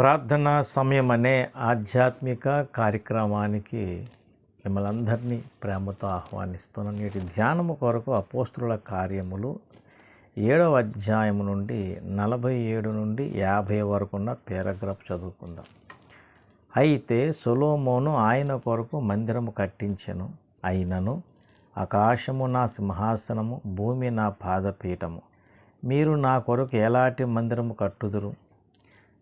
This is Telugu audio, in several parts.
ప్రార్థన సమయం అనే ఆధ్యాత్మిక కార్యక్రమానికి మిమ్మల్ని అందరినీ ప్రేమతో ఆహ్వానిస్తున్నాను. నేటి ధ్యానము కొరకు అపోస్తుల కార్యములు ఏడవ అధ్యాయం నుండి నలభై ఏడు నుండి యాభై వరకు ఉన్న పేరాగ్రాఫ్ చదువుకుందాం. అయితే సొలోమోను ఆయన కొరకు మందిరము కట్టించెను. అయినను ఆకాశము నా సింహాసనము భూమి నా పాదపీఠము. మీరు నా కొరకు ఎలాంటి మందిరము కట్టుదురు?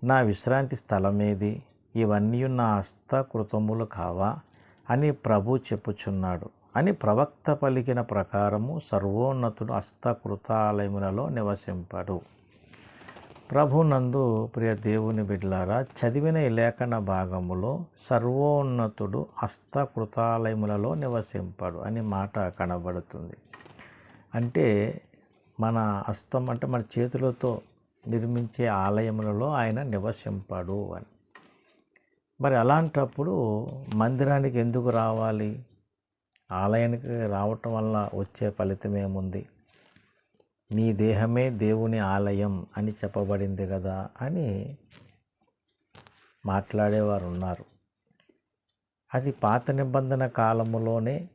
నా విశ్రాంతి స్థలమేది? ఇవన్నీ నా హస్తకృతములు కావా? అని ప్రభు చెప్పుచున్నాడు. అని ప్రవక్త పలికిన ప్రకారము సర్వోన్నతుడు హస్తకృతాలయములలో నివసింపడు. ప్రభునందు ప్రియ దేవుని బిడ్లారా చదివిన ఈ లేఖన భాగములో సర్వోన్నతుడు హస్తకృతాలయములలో నివసింపడు అని మాట కనబడుతుంది. అంటే మన హస్తం అంటే మన చేతులతో నిర్మించే ఆలయములలో ఆయన నివసింపడు అని. మరి అలాంటప్పుడు మందిరానికి ఎందుకు రావాలి? ఆలయానికి రావటం వల్ల వచ్చే ఫలితం ఏముంది? మీ దేహమే దేవుని ఆలయం అని చెప్పబడింది కదా అని మాట్లాడేవారు ఉన్నారు. అది పాత నిబంధన కాలములోనే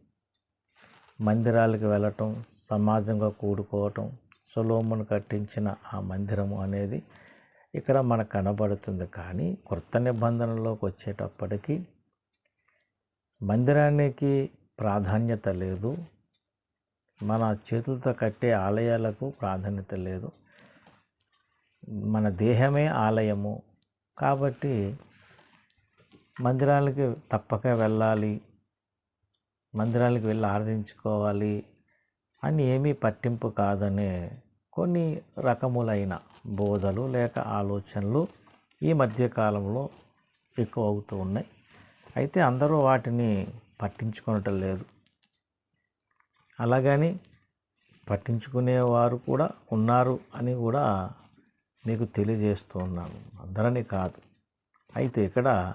మందిరాలకు వెళ్ళటం సమాజంగా కూడుకోవటం సొలోమును కట్టించిన ఆ మందిరము అనేది ఇక్కడ మనకు కనబడుతుంది. కానీ కొత్త నిబంధనలోకి వచ్చేటప్పటికి మందిరానికి ప్రాధాన్యత లేదు. మన చేతులతో కట్టే ఆలయాలకు ప్రాధాన్యత లేదు. మన దేహమే ఆలయము. కాబట్టి మందిరాలకి తప్పక వెళ్ళాలి. మందిరాలకు వెళ్ళి ఆరాధించుకోవాలి అని ఏమీ పట్టింపు కాదనే కొన్ని రకములైన బోధలు లేక ఆలోచనలు ఈ మధ్యకాలంలో ఎక్కువ అవుతూ ఉన్నాయి. అయితే అందరూ వాటిని పట్టించుకోవటం లేదు. అలాగని పట్టించుకునేవారు కూడా ఉన్నారు అని కూడా మీకు తెలియజేస్తూ ఉన్నాను అందరని కాదు. అయితే ఇక్కడ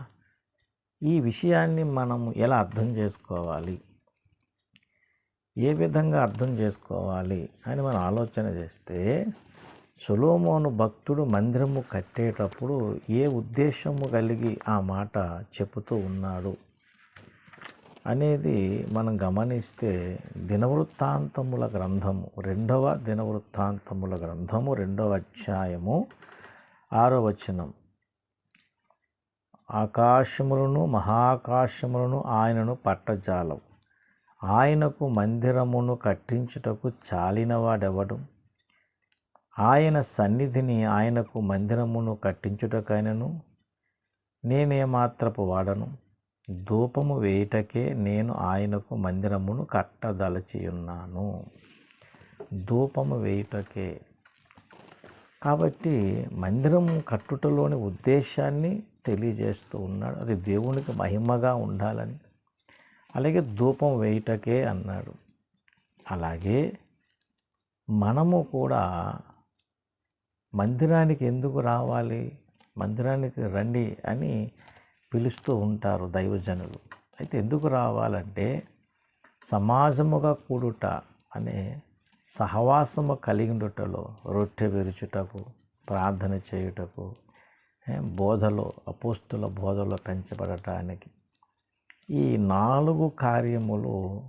ఈ విషయాన్ని మనం ఎలా అర్థం చేసుకోవాలి? ఏ విధంగా అర్థం చేసుకోవాలి అని మనం ఆలోచన చేస్తే సులోమోను భక్తుడు మందిరము కట్టేటప్పుడు ఏ ఉద్దేశము కలిగి ఆ మాట చెబుతూ ఉన్నాడు అనేది మనం గమనిస్తే దినవృత్తాంతముల గ్రంథము రెండవ దినవృత్తాంతముల గ్రంథము రెండవ అధ్యాయము ఆరో వచనం. ఆకాశములను మహాకాశములను ఆయనను పట్టజాలవు ఆయనకు మందిరమును కట్టించుటకు చాలినవాడెవడు? ఆయన సన్నిధిని ఆయనకు మందిరమును కట్టించుటకైనను నేనేమాత్రపు వాడను? ధూపము వేయుటకే నేను ఆయనకు మందిరమును కట్టదలచియున్నాను. ధూపము వేయుటకే. కాబట్టి మందిరము కట్టుటలోని ఉద్దేశాన్ని తెలియజేస్తూ ఉన్నాడు. అది దేవునికి మహిమగా ఉండాలని. అలాగే ధూపం వేయుటకే అన్నాడు. అలాగే మనము కూడా మందిరానికి ఎందుకు రావాలి? మందిరానికి రండి అని పిలుస్తూ ఉంటారు దైవజనులు. అయితే ఎందుకు రావాలంటే సమాజముగా కూడుట అనే సహవాసము కలిగి రొట్టె విరుచుటకు ప్రార్థన చేయుటకు బోధలో అపోస్తుల బోధలో పెంచబడటానికి ఈ నాలుగు కార్యములు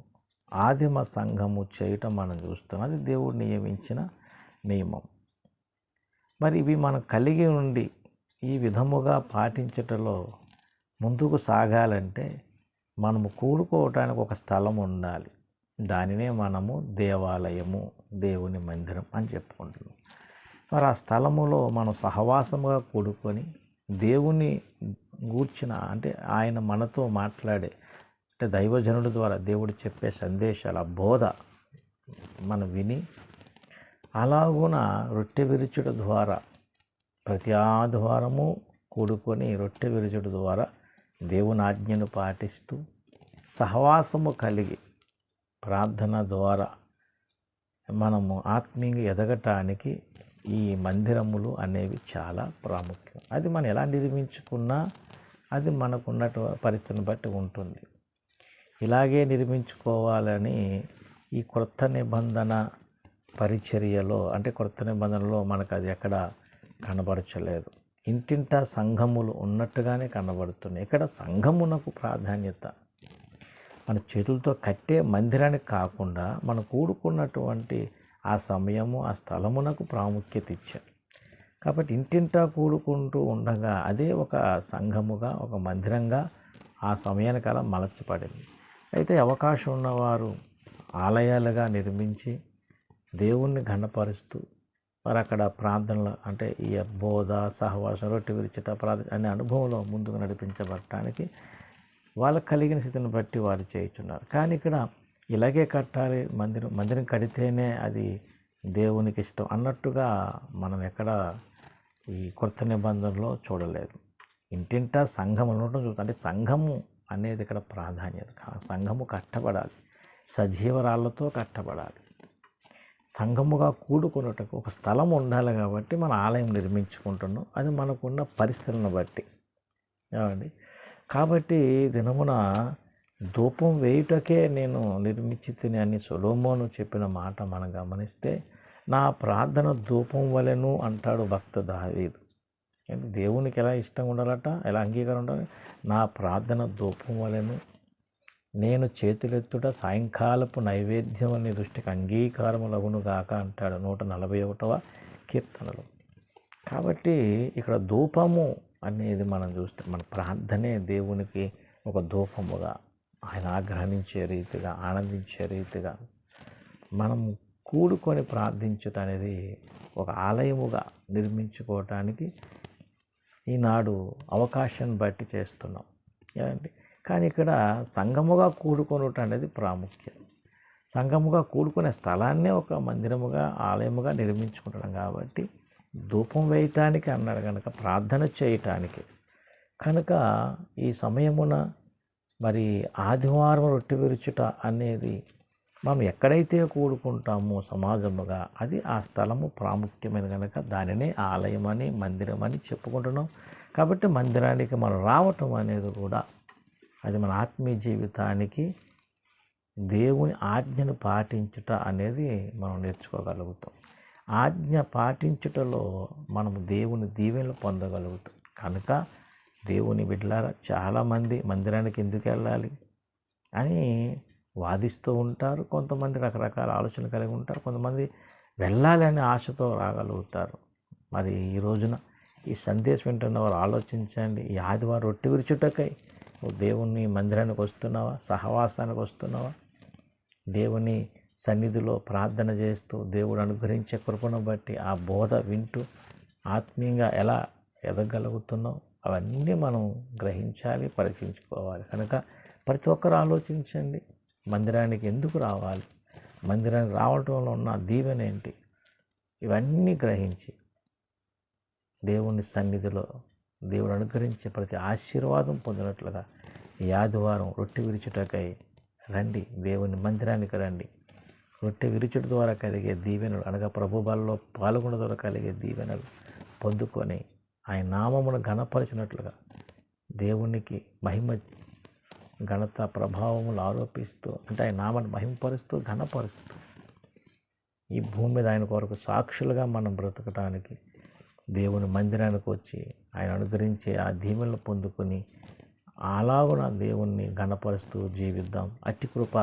ఆదిమ సంఘము చేయటం మనం చూస్తాం అది దేవుడు నియమించిన నియమం. మరి ఇవి మనం కలిగి ఉండి ఈ విధముగా పాటించటలో ముందుకు సాగాలంటే మనము కూడుకోవటానికి ఒక స్థలం ఉండాలి. దానినే మనము దేవాలయము దేవుని మందిరం అని చెప్పుకుంటున్నాం. మరి ఆ స్థలములో మనం సహవాసముగా కూడుకొని దేవుని గూర్చిన అంటే ఆయన మనతో మాట్లాడే అంటే దైవజనుల ద్వారా దేవుడు చెప్పే సందేశాలు ఆ బోధ మనం విని అలాగున రొట్టె విరుచుట ద్వారా ప్రతి ఆధ్వారము కూడుకొని రొట్టె విరుచుట ద్వారా దేవుని ఆజ్ఞను పాటిస్తూ సహవాసము కలిగి ప్రార్థన ద్వారా మనము ఆత్మీయంగా ఎదగటానికి ఈ మందిరములు అనేవి చాలా ప్రాముఖ్యం. అది మనం ఎలా నిర్మించుకున్నా అది మనకున్నటు పరిస్థితిని బట్టి ఉంటుంది. ఇలాగే నిర్మించుకోవాలని ఈ క్రొత్త నిబంధన పరిచర్యలో అంటే క్రొత్త నిబంధనలో మనకు అది ఎక్కడ కనబరచలేదు. ఇంటింటా సంఘములు ఉన్నట్టుగానే కనబడుతున్నాయి. ఇక్కడ సంఘమునకు ప్రాధాన్యత. మన చేతులతో కట్టే మందిరానికి కాకుండా మనం కూడుకున్నటువంటి ఆ సమయము ఆ స్థలమునకు ప్రాముఖ్యత ఇచ్చారు కాబట్టి ఇంటింటా కూడుకుంటూ ఉండగా అదే ఒక సంఘముగా ఒక మందిరంగా ఆ సమయానికి అలా అయితే అవకాశం ఉన్నవారు ఆలయాలుగా నిర్మించి దేవుణ్ణి ఘనపరుస్తూ మరి అక్కడ ప్రార్థనలు అంటే ఈ బోధ సహవాసం రొట్టె విరిచిట ప్రార్థన అనే అనుభవంలో ముందుకు నడిపించబడటానికి వాళ్ళకి కలిగిన స్థితిని బట్టి వారు చేయుచున్నారు. కానీ ఇక్కడ ఇలాగే కట్టాలి మందిరం మందిరం కడితేనే అది దేవునికి ఇష్టం అన్నట్టుగా మనం ఎక్కడ ఈ కొత్త నిబంధనలో చూడలేదు. ఇంటింటా సంఘం ఉండటం చూస్తాం. అంటే సంఘము అనేది ఇక్కడ ప్రాధాన్యత సంఘము కట్టబడాలి. సజీవరాళ్ళతో కట్టబడాలి. సంఘముగా కూడుకున్నటకు ఒక స్థలం ఉండాలి కాబట్టి మన ఆలయం నిర్మించుకుంటున్నాం. అది మనకున్న పరిస్థితులను బట్టి. కాబట్టి దినమున ధూపం వేయుటకే నేను నిర్మించి తిని అని సొలోమోను చెప్పిన మాట మనం గమనిస్తే నా ప్రార్థన ధూపం వలెను అంటాడు భక్త దావీదు. అంటే దేవునికి ఎలా ఇష్టంగా ఉండాలట? ఎలా అంగీకారం ఉండాలి? నా ప్రార్థన ధూపం వలెను నేను చేతులెత్తుట సాయంకాలపు నైవేద్యం అనే దృష్టికి అంగీకారములగును గాక అంటాడు నూట నలభై ఒకటవ కీర్తనలు. కాబట్టి ఇక్కడ ధూపము అనేది మనం చూస్తే మన ప్రార్థనే దేవునికి ఒక ధూపముగా ఆయన ఆగ్రహించే రీతిగా ఆనందించే రీతిగా మనం కూడుకొని ప్రార్థించుట అనేది ఒక ఆలయముగా నిర్మించుకోవటానికి ఈనాడు అవకాశాన్ని బట్టి చేస్తున్నాం. ఏమండి? కానీ ఇక్కడ సంఘముగా కూడుకొనుట అనేది ప్రాముఖ్యం. సంఘముగా కూడుకునే స్థలాన్నే ఒక మందిరముగా ఆలయముగా నిర్మించుకుంటున్నాం కాబట్టి ధూపం వేయటానికి అన్నాడు కనుక ప్రార్థన చేయటానికి. కనుక ఈ సమయమున మరి ఆదివారం రొట్టె విరుచుట అనేది మనం ఎక్కడైతే కూడుకుంటామో సమాజముగా అది ఆ స్థలము ప్రాముఖ్యమైన కనుక దానినే ఆలయం అని మందిరం అని చెప్పుకుంటున్నాం. కాబట్టి మందిరానికి మనం రావటం అనేది కూడా అది మన ఆత్మీయ జీవితానికి దేవుని ఆజ్ఞను పాటించుట అనేది మనం నేర్చుకోగలుగుతాం. ఆజ్ఞ పాటించుటలో మనం దేవుని దీవెనలు పొందగలుగుతాం. కనుక దేవుని బిడ్డలారా చాలామంది మందిరానికి ఎందుకు వెళ్ళాలి అని వాదిస్తూ ఉంటారు. కొంతమంది రకరకాల ఆలోచనలు కలిగి ఉంటారు. కొంతమంది వెళ్ళాలి అనే ఆశతో రాగలుగుతారు. మరి ఈ రోజున ఈ సందేశం వింటున్న వారు ఆలోచించండి. ఈ ఆదివారం రొట్టె విరుచుటకై దేవుని మందిరానికి వస్తున్నావా? సహవాసానికి వస్తున్నావా? దేవుని సన్నిధిలో ప్రార్థన చేస్తూ దేవుడు అనుగ్రహించే కృపను బట్టి ఆ బోధ వింటూ ఆత్మీయంగా ఎలా ఎదగలుగుతున్నావు? అవన్నీ మనం గ్రహించాలి పరీక్షించుకోవాలి. కనుక ప్రతి ఒక్కరు ఆలోచించండి. మందిరానికి ఎందుకు రావాలి? మందిరానికి రావటం వల్ల ఉన్న దీవెన ఏంటి? ఇవన్నీ గ్రహించి దేవుని సన్నిధిలో దేవుడు అనుగ్రహించే ప్రతి ఆశీర్వాదం పొందినట్లుగా ఈ ఆదివారం రొట్టె విరుచుటకై రండి. దేవుని మందిరానికి రండి. రొట్టె విరుచుట ద్వారా కలిగే దీవెనలు అనగా ప్రభు బలలో పాల్గొన ద్వారా కలిగే దీవెనలు పొందుకొని ఆయన నామమును ఘనపరిచినట్లుగా దేవునికి మహిమ ఘనత ప్రభావములు ఆరోపిస్తూ అంటే ఆయన నామాన్ని మహిమపరుస్తూ ఘనపరుస్తూ ఈ భూమి మీద ఆయన కొరకు సాక్షులుగా మనం బ్రతకటానికి దేవుని మందిరానికి వచ్చి ఆయన అనుగ్రహించే ఆ దీవెనలు పొందుకొని అలాగున దేవుణ్ణి ఘనపరుస్తూ జీవిద్దాం. అట్టి కృప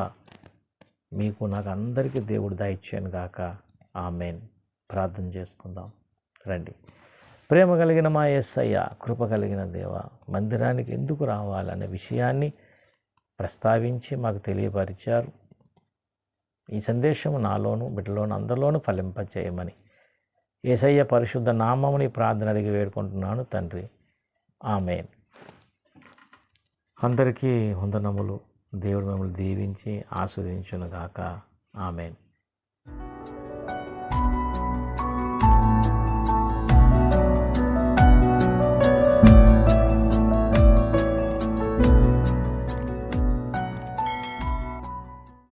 మీకు నాకు అందరికీ దేవుడు దయచేయను గాక. ఆమెన్. ప్రార్థన చేసుకుందాం. రండి. ప్రేమ కలిగిన మా యేసయ్య కృప కలిగిన దేవ మందిరానికి ఎందుకు రావాలనే విషయాన్ని ప్రస్తావించి మాకు తెలియపరిచారు. ఈ సందేశము నాలోను బిడ్డలోను అందరిలోనూ ఫలింపచేయమని ఏసయ్య పరిశుద్ధ నామముని ప్రార్థన అడిగి వేడుకుంటున్నాను తండ్రి. ఆమె అందరికీ వందనములు. దేవుడు మిమ్మల్ని దీవించి ఆస్వాదించును గాక ఆమెన్.